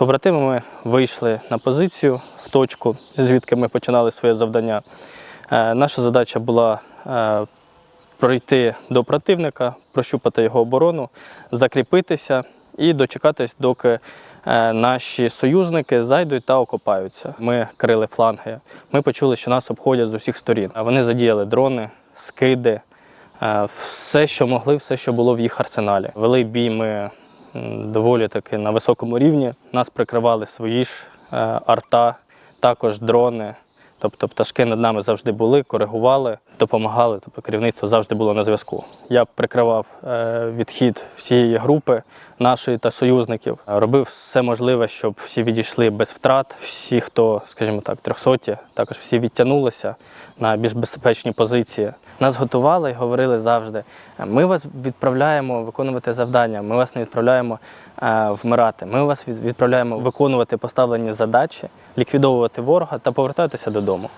побратимами вийшли на позицію в точку, звідки ми починали своє завдання. Е, Наша задача була е, пройти до противника, прощупати його оборону, закріпитися і дочекатись, доки е, наші союзники зайдуть та окопаються. Ми крили фланги. Ми почули, що нас обходять з усіх сторін. А Вони задіяли дрони, скиди, все, що могли, все, що було в їх арсеналі. Вели бій ми доволі таки на високому рівні. Нас прикривали свої ж е, арта, також дрони. Тобто пташки над нами завжди були, коригували, допомагали. Тобто керівництво завжди було на зв'язку. Я прикривав е, відхід всієї групи нашої та союзників. Робив все можливе, щоб всі відійшли без втрат. Всі, хто, скажімо так, трьохсоті, також всі відтягнулися на більш безпечні позиції. Нас готували і говорили завжди: ми вас відправляємо виконувати завдання, ми вас не відправляємо е, вмирати. Ми вас відправляємо виконувати поставлені задачі, ліквідовувати ворога та повертатися додому.